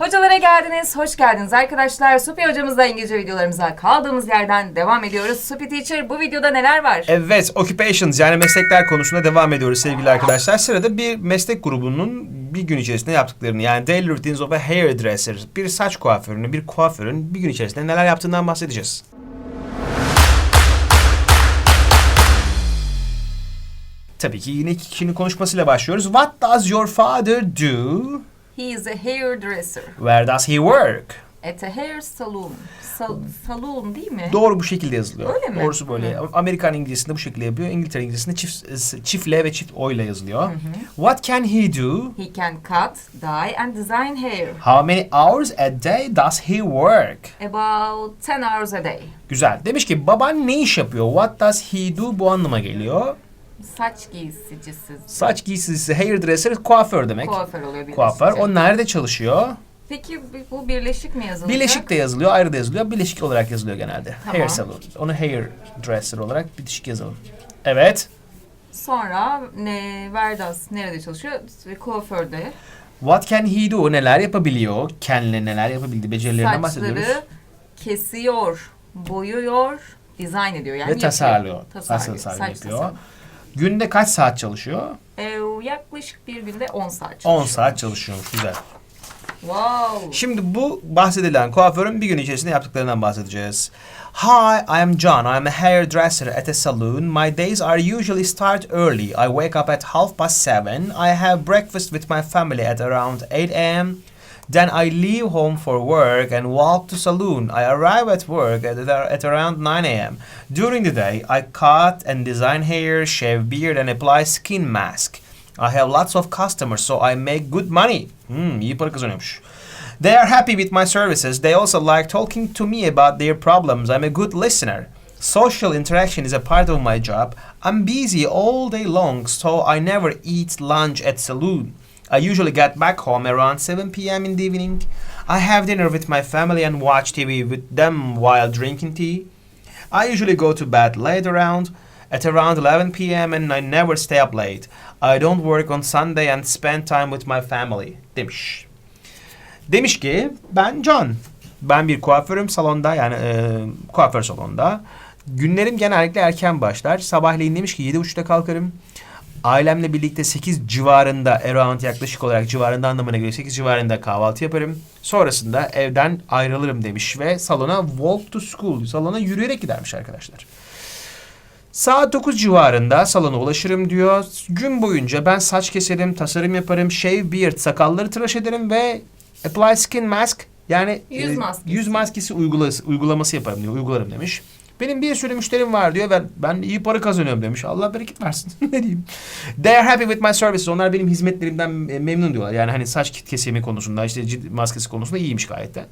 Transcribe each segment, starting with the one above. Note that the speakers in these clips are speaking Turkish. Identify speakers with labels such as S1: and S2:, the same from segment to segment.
S1: Hocalara geldiniz, hoş geldiniz arkadaşlar. Supi hocamızla İngilizce videolarımıza kaldığımız yerden devam ediyoruz. Supi Teacher bu videoda neler var?
S2: Evet, occupations yani meslekler konusunda devam ediyoruz sevgili arkadaşlar. Sırada bir meslek grubunun bir gün içerisinde yaptıklarını yani daily routines of a hairdresser, bir saç kuaförünün, bir kuaförün bir gün içerisinde neler yaptığından bahsedeceğiz. Tabii ki yine kişinin konuşmasıyla başlıyoruz. What does your father do?
S1: He is a hairdresser
S2: Where does he work?
S1: at a hair salon. Sal- salon değil mi?
S2: Doğru bu şekilde yazılıyor.
S1: Öyle mi?
S2: Doğrusu böyle. Amerikan İngilizcesinde bu şekilde yapıyor. İngiltere İngilizcesinde çift, çift L ve çift O ile yazılıyor. What can he do?
S1: He can cut, dye and design hair.
S2: How many hours a day does he work?
S1: About 10 hours a day.
S2: Güzel. Demiş ki baban ne iş yapıyor? What does he do? Bu anlama geliyor.
S1: Saç giysicisi.
S2: Saç giysisi, hairdresser, kuaför demek.
S1: Kuaför oluyor birleşik.
S2: Kuaför. O nerede çalışıyor?
S1: Peki bu birleşik mi yazılacak?
S2: Birleşik de yazılıyor, ayrı da yazılıyor. Birleşik olarak yazılıyor genelde.
S1: Tamam.
S2: Hair salon. Onu hairdresser olarak bitişik yazalım. Evet.
S1: Sonra ne, Verdas nerede çalışıyor? Kuaförde.
S2: What can he do? Neler yapabiliyor? Kendine neler yapabildi? Becerilerinden bahsediyoruz.
S1: Saçları kesiyor, boyuyor, dizayn ediyor. Yani
S2: Ve
S1: yapıyor.
S2: tasarlıyor.
S1: Tasarlıyor.
S2: Tasarlıyor,
S1: Saç
S2: yapıyor.
S1: tasarlıyor.
S2: Günde kaç saat çalışıyor?
S1: Ee, yaklaşık bir günde 10 saat çalışıyor.
S2: 10 saat çalışıyormuş. Güzel.
S1: Wow.
S2: Şimdi bu bahsedilen kuaförün bir gün içerisinde yaptıklarından bahsedeceğiz. Hi, I am John. I am a hairdresser at a saloon. My days are usually start early. I wake up at half past seven. I have breakfast with my family at around 8 a.m. Then I leave home for work and walk to saloon. I arrive at work at, at around 9 a.m. During the day, I cut and design hair, shave beard, and apply skin mask. I have lots of customers, so I make good money. Hmm. They are happy with my services. They also like talking to me about their problems. I'm a good listener. Social interaction is a part of my job. I'm busy all day long, so I never eat lunch at saloon. I usually get back home around 7 p.m. in the evening. I have dinner with my family and watch TV with them while drinking tea. I usually go to bed late around at around 11 p.m. and I never stay up late. I don't work on Sunday and spend time with my family. Demiş. Demiş ki ben John. Ben bir kuaförüm salonda yani e, kuaför salonda. Günlerim genellikle erken başlar. Sabahleyin demiş ki 7.30'da kalkarım. Ailemle birlikte 8 civarında around yaklaşık olarak civarında anlamına göre 8 civarında kahvaltı yaparım. Sonrasında evden ayrılırım demiş ve salona walk to school salona yürüyerek gidermiş arkadaşlar. Saat 9 civarında salona ulaşırım diyor. Gün boyunca ben saç keserim, tasarım yaparım, shave beard, sakalları tıraş ederim ve apply skin mask yani
S1: Yüz
S2: e,
S1: maskesi.
S2: yüz maskesi uygulası, uygulaması yaparım diyor, uygularım demiş. Benim bir sürü müşterim var diyor ve ben iyi para kazanıyorum demiş. Allah bereket versin. ne diyeyim. They are happy with my services. Onlar benim hizmetlerimden memnun diyorlar. Yani hani saç kesimi konusunda, işte cilt maskesi konusunda iyiymiş gayet de.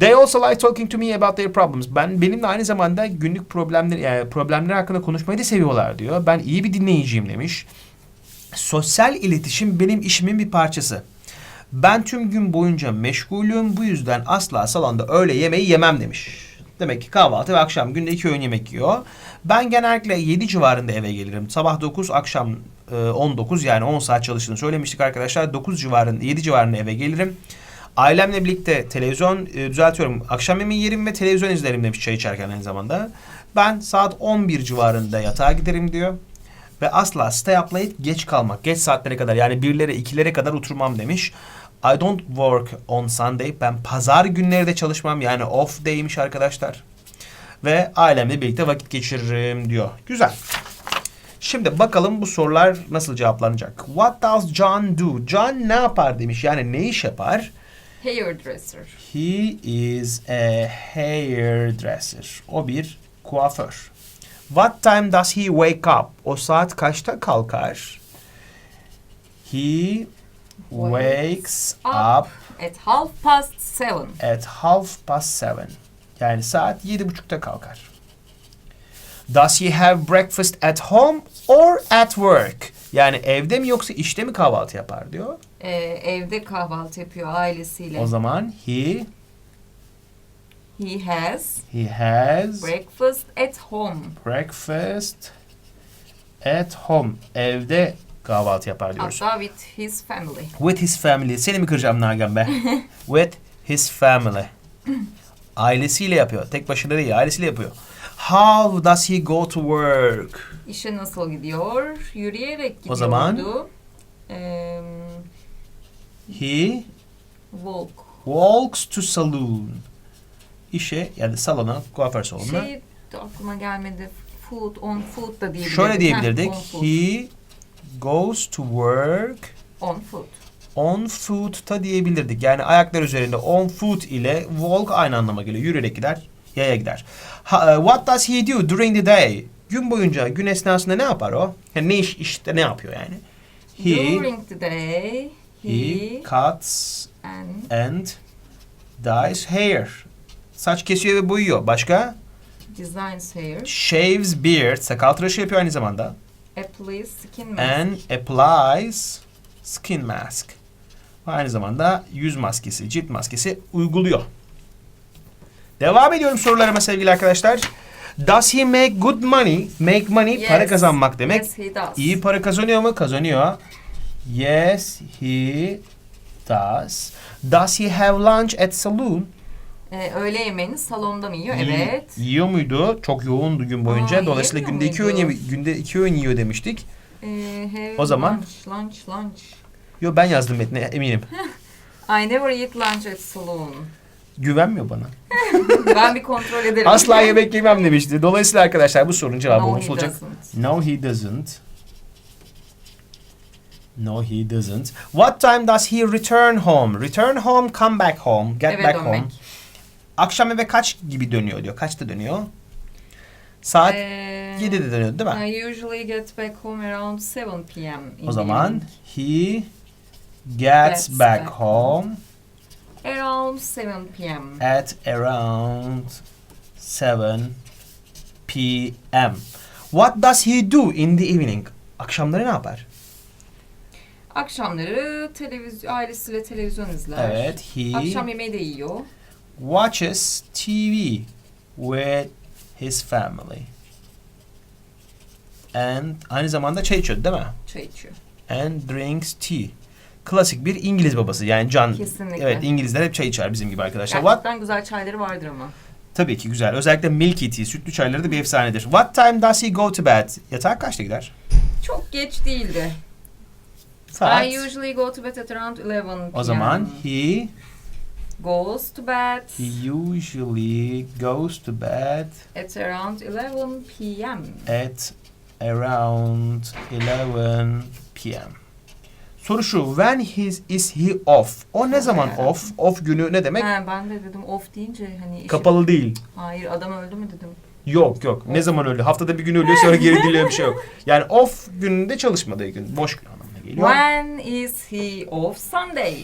S2: They also like talking to me about their problems. Ben benimle aynı zamanda günlük problemler yani problemler hakkında konuşmayı da seviyorlar diyor. Ben iyi bir dinleyiciyim demiş. Sosyal iletişim benim işimin bir parçası. Ben tüm gün boyunca meşgulüm. Bu yüzden asla salonda öğle yemeği yemem demiş. Demek ki kahvaltı ve akşam günde iki öğün yemek yiyor. Ben genellikle 7 civarında eve gelirim. Sabah 9, akşam e, 19 yani 10 saat çalıştığını söylemiştik arkadaşlar. 9 civarında, 7 civarında eve gelirim. Ailemle birlikte televizyon e, düzeltiyorum. Akşam yemeği yerim ve televizyon izlerim demiş çay içerken aynı zamanda. Ben saat 11 civarında yatağa giderim diyor. Ve asla stay up late geç kalmak. Geç saatlere kadar yani birlere ikilere kadar oturmam demiş. I don't work on Sunday. Ben pazar günleri de çalışmam. Yani off day'miş arkadaşlar. Ve ailemle birlikte vakit geçiririm diyor. Güzel. Şimdi bakalım bu sorular nasıl cevaplanacak. What does John do? John ne yapar demiş. Yani ne iş yapar?
S1: Hairdresser.
S2: He is a hairdresser. O bir kuaför. What time does he wake up? O saat kaçta kalkar? He wakes up
S1: At half past seven.
S2: at half past seven. Yani saat yedi buçukta kalkar. Does he have breakfast at home or at work? Yani evde mi yoksa işte mi kahvaltı yapar diyor.
S1: Ee, evde kahvaltı yapıyor ailesiyle.
S2: O zaman he
S1: He has
S2: he has
S1: breakfast at home.
S2: breakfast at home. Evde kahvaltı yapar diyoruz.
S1: Hatta with his family.
S2: With his family. Seni mi kıracağım Nagihan be? With his family. Ailesiyle yapıyor. Tek başına değil, ailesiyle yapıyor. How does he go to work?
S1: İşe nasıl gidiyor? Yürüyerek gidiyordu.
S2: O zaman?
S1: Eee,
S2: He
S1: walk.
S2: walks to saloon. İşe yani salona, kuaför salonuna.
S1: Şey aklıma gelmedi. Foot, on foot da diyebilirdik.
S2: Şöyle diyebilirdik. He goes to work
S1: On foot.
S2: on foot da diyebilirdik. Yani ayaklar üzerinde on foot ile walk aynı anlama geliyor. Yürüyerek gider, yaya gider. Ha, e, what does he do during the day? Gün boyunca, gün esnasında ne yapar o? Yani ne iş, işte ne yapıyor yani? He,
S1: During the day, he,
S2: he cuts
S1: and
S2: and dyes hair. Saç kesiyor ve boyuyor. Başka?
S1: designs hair,
S2: Shaves beard. Sakal tıraşı yapıyor aynı zamanda.
S1: Applies skin mask.
S2: And applies skin mask. Aynı zamanda yüz maskesi, cilt maskesi uyguluyor. Devam ediyorum sorularıma sevgili arkadaşlar. Does he make good money? Make money
S1: Yes.
S2: para kazanmak demek.
S1: Yes, he does.
S2: İyi para kazanıyor mu? Kazanıyor. Yes, he does. Does he have lunch at saloon?
S1: Ee, öğle yemeğini salonda mı yiyor?
S2: Yi-
S1: Evet.
S2: Yiyor muydu? Çok yoğundu gün boyunca.
S1: Aa,
S2: Dolayısıyla
S1: yemiyor
S2: günde iki öğün
S1: muydu?
S2: yemi- günde iki öğün yiyor demiştik.
S1: Ee, have
S2: O zaman?
S1: Lunch, lunch, lunch.
S2: Yo ben yazdım metne eminim.
S1: I never eat lunch at saloon.
S2: Güvenmiyor bana.
S1: ben bir kontrol ederim.
S2: Asla yemek yemem demişti. Dolayısıyla arkadaşlar bu sorunun cevabı
S1: No, he
S2: olacak.
S1: doesn't.
S2: No he doesn't. No he doesn't. What time does he return home? Return home, come back home, get
S1: Eve
S2: back
S1: dönmek.
S2: Akşam eve kaç gibi dönüyor diyor. Kaçta dönüyor? Saat
S1: Ee,
S2: 7'de dönüyor değil mi?
S1: I usually get back home around 7 p.m.
S2: O zaman he gets
S1: Gets
S2: back
S1: back
S2: home
S1: Around 7 p.m.
S2: at around 7 p.m. What does he do in the evening? Akşamları ne yapar?
S1: Akşamları televizyon ailesiyle televizyon izler.
S2: Evet, he
S1: Akşam yemeği de yiyor.
S2: Watches TV with his family. And aynı zamanda çay içiyor değil mi?
S1: Çay içiyor.
S2: And drinks tea. Klasik bir İngiliz babası yani Can.
S1: Kesinlikle.
S2: Evet İngilizler hep çay içer bizim gibi arkadaşlar. What?
S1: Gerçekten güzel çayları vardır ama.
S2: Tabii ki güzel. Özellikle milky tea, sütlü çayları da bir efsanedir. What time does he go to bed? Yatağa kaçta gider?
S1: Çok geç değildi.
S2: Saat.
S1: I usually go to bed at around 11 p.m.
S2: O zaman he
S1: goes to bed
S2: he usually goes to bed
S1: at around 11 p.m.
S2: at around 11 p.m. Soru şu. When his, is he off? O ne zaman off? Off günü ne demek?
S1: He, ben de dedim off deyince hani işi-
S2: Kapalı değil.
S1: Hayır adam öldü mü dedim.
S2: Yok yok. Ne zaman öldü? Haftada bir gün ölüyor sonra geri diliyor bir şey yok. Yani off gününde çalışmadığı gün. Boş gün anlamına geliyor.
S1: When is he off Sunday?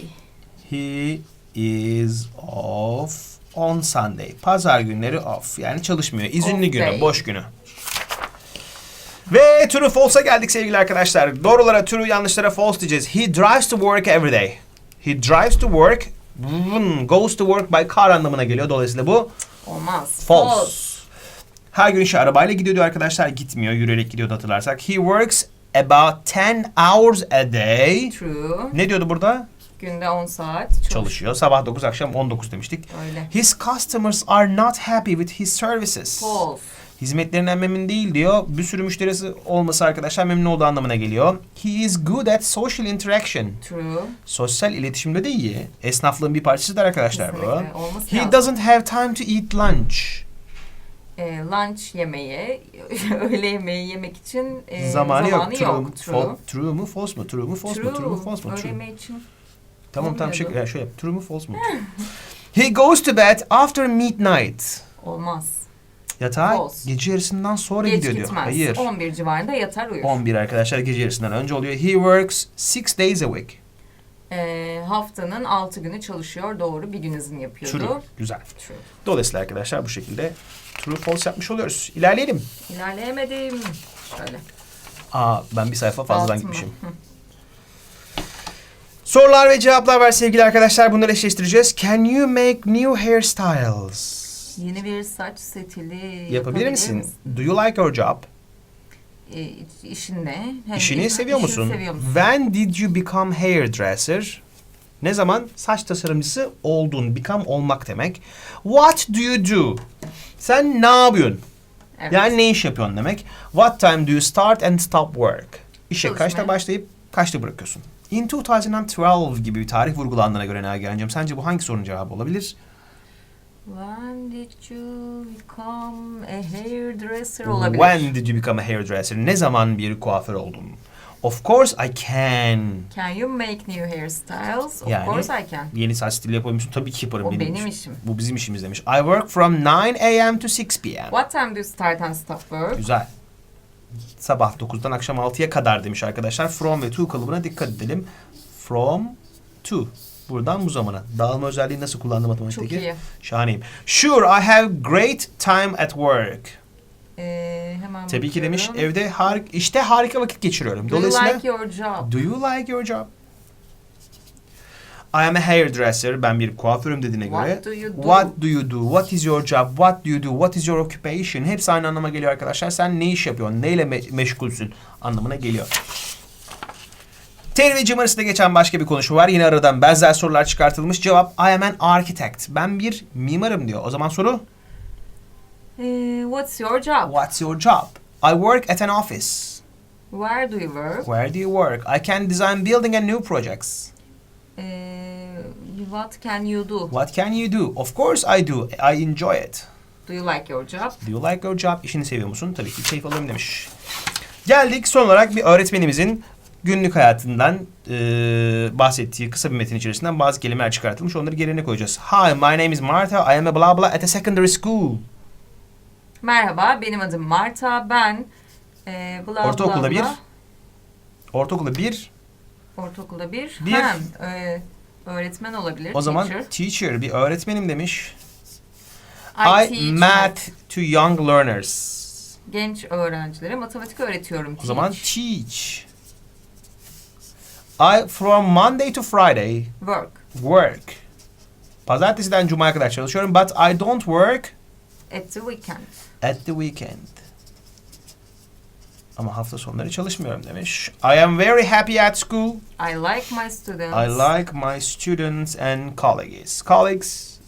S2: He is off on Sunday. Pazar günleri off. Yani çalışmıyor. İzinli günü,
S1: day.
S2: boş günü. Ve true false'a geldik sevgili arkadaşlar. Doğrulara true, yanlışlara false diyeceğiz. He drives to work every day. He drives to work, goes to work by car anlamına geliyor. Dolayısıyla bu
S1: Olmaz.
S2: false. Her gün işe arabayla gidiyor diyor arkadaşlar. Gitmiyor, yürüyerek gidiyordu hatırlarsak. He works about 10 hours a day.
S1: True.
S2: Ne diyordu burada?
S1: Günde 10 saat çalış-
S2: Çalışıyor. Sabah 9, akşam 19 demiştik.
S1: Öyle.
S2: His customers are not happy with his services.
S1: False.
S2: Hizmetlerinden memnun değil diyor. Bir sürü müşterisi olması arkadaşlar memnun olduğu anlamına geliyor. He is good at social interaction.
S1: True.
S2: Sosyal iletişimde de iyi. Esnaflığın bir parçasıdır arkadaşlar bu.
S1: Kesinlikle. Olması
S2: He
S1: lazım.
S2: doesn't have time to eat lunch.
S1: E, lunch yemeği, öğle yemeği yemek için e,
S2: zamanı, yok. True.
S1: True.
S2: fal- true mu false mu? True mu false mu? True mu false mu?
S1: Öğle
S2: True.
S1: yemeği için
S2: Tamam tamam şey,
S1: olmuyordu.
S2: ya şöyle. True mu false mu? He goes to bed after midnight.
S1: olmaz.
S2: Yatağa
S1: False.
S2: gece yarısından sonra
S1: Geç
S2: gidiyor diyor.
S1: gitmez.
S2: Hayır.
S1: 11 civarında yatar uyur.
S2: 11 arkadaşlar gece yarısından önce oluyor. He works 6 days a week.
S1: E, haftanın 6 günü çalışıyor. Doğru. Bir gün izin yapıyordu.
S2: True. Güzel.
S1: True.
S2: Dolayısıyla arkadaşlar bu şekilde true false yapmış oluyoruz. İlerleyelim.
S1: İlerleyemedim. Şöyle.
S2: Aa ben bir sayfa fazladan
S1: Altı mı?
S2: gitmişim. Sorular ve cevaplar var sevgili arkadaşlar. Bunları eşleştireceğiz. Can you make new hairstyles?
S1: Yeni bir saç setili
S2: Yapabilir misin? Do you like your job?
S1: e, işin ne? Hem
S2: İşini
S1: iş-
S2: seviyor musun?
S1: seviyor musun?
S2: When did you become hairdresser? Ne zaman saç tasarımcısı oldun? Become olmak demek. What do you do? Sen ne yapıyorsun?
S1: Evet.
S2: Yani ne iş yapıyorsun demek. What time do you start and stop work? İşe
S1: Çalışmaya.
S2: kaçta başlayıp kaçta bırakıyorsun? In 2012 gibi bir tarih vurgulandığına göre Nagihan'cığım sence bu hangi sorunun cevabı olabilir?
S1: When did you become a hairdresser olabilir?
S2: When did you become a hairdresser? Ne zaman bir kuaför oldun? Of course I can.
S1: Can you make new hairstyles? Of
S2: Yani
S1: course I can.
S2: Yeni saç stili yapıyor musun? Tabii ki yaparım.
S1: O benim işim.
S2: Bu bizim işimiz demiş. I work from 9 a.m. to 6 p.m.
S1: What time do you start and stop work?
S2: Güzel. Sabah 9'dan akşam 6'ya kadar demiş arkadaşlar. From ve to kalıbına dikkat edelim. From to. Buradan bu zamana. Dağılma özelliği nasıl kullandı matematikteki?
S1: Çok iyi.
S2: Şahaneyim. Sure, I have great time at work.
S1: Ee, hemen
S2: Tabii ki demiş.
S1: bakıyorum.
S2: Evde har işte harika vakit geçiriyorum.
S1: Do you
S2: Dolayısıyla
S1: like your job?
S2: Do you like your job? I am a hairdresser. Ben bir kuaförüm dediğine
S1: What
S2: göre.
S1: do you do?
S2: What do you do? What is your job? What do you do? What is your occupation? Hepsi aynı anlama geliyor arkadaşlar. Sen ne iş yapıyorsun? Neyle me- meşgulsün? Anlamına geliyor. Televizyon arasında geçen başka bir konuşma var. Yine aradan benzer sorular çıkartılmış. Cevap I am an architect. Ben bir mimarım diyor. O zaman soru
S1: Ee, what's your job?
S2: What's your job? I work at an office.
S1: Where do you work?
S2: Where do you work? I can design building and new projects.
S1: Ee, what can you do?
S2: What can you do? Of course I do. I enjoy it.
S1: Do you like your job?
S2: Do you like your job? İşini seviyor musun? Tabii ki keyif alıyorum demiş. Geldik son olarak bir öğretmenimizin günlük hayatından eee, bahsettiği kısa bir metin içerisinden bazı kelimeler çıkartılmış. Onları yerine koyacağız. Hi, my name is Martha. I am a blah blah at a secondary school.
S1: Merhaba, benim adım Marta. Ben e, bla
S2: Ortaokulda
S1: bla
S2: bir.
S1: bla,
S2: Ortaokulda bir.
S1: Ortaokulda bir.
S2: Bir.
S1: Hem e, öğretmen olabilir.
S2: O zaman
S1: teacher.
S2: teacher, bir öğretmenim demiş.
S1: I,
S2: I,
S1: teach
S2: math to young learners.
S1: genç öğrencilere matematik öğretiyorum.
S2: O zaman teach. I from Monday to Friday
S1: work.
S2: work. Pazartesiden cumaya kadar çalışıyorum but I don't work
S1: At the weekend.
S2: at the weekend. Ama hafta sonları çalışmıyorum demiş. I am very happy at school.
S1: I like my students.
S2: I like my students and colleagues. Colleagues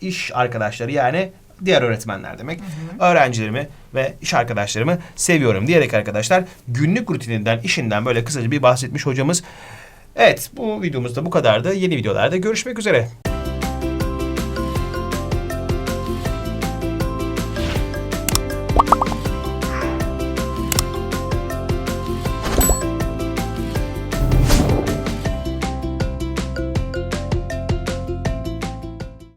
S2: iş arkadaşları yani diğer öğretmenler demek. Öğrencilerimi ve iş arkadaşlarımı seviyorum diyerek arkadaşlar günlük rutininden, işinden böyle kısaca bir bahsetmiş hocamız. Evet bu videomuzda bu kadardı. Yeni videolarda görüşmek üzere.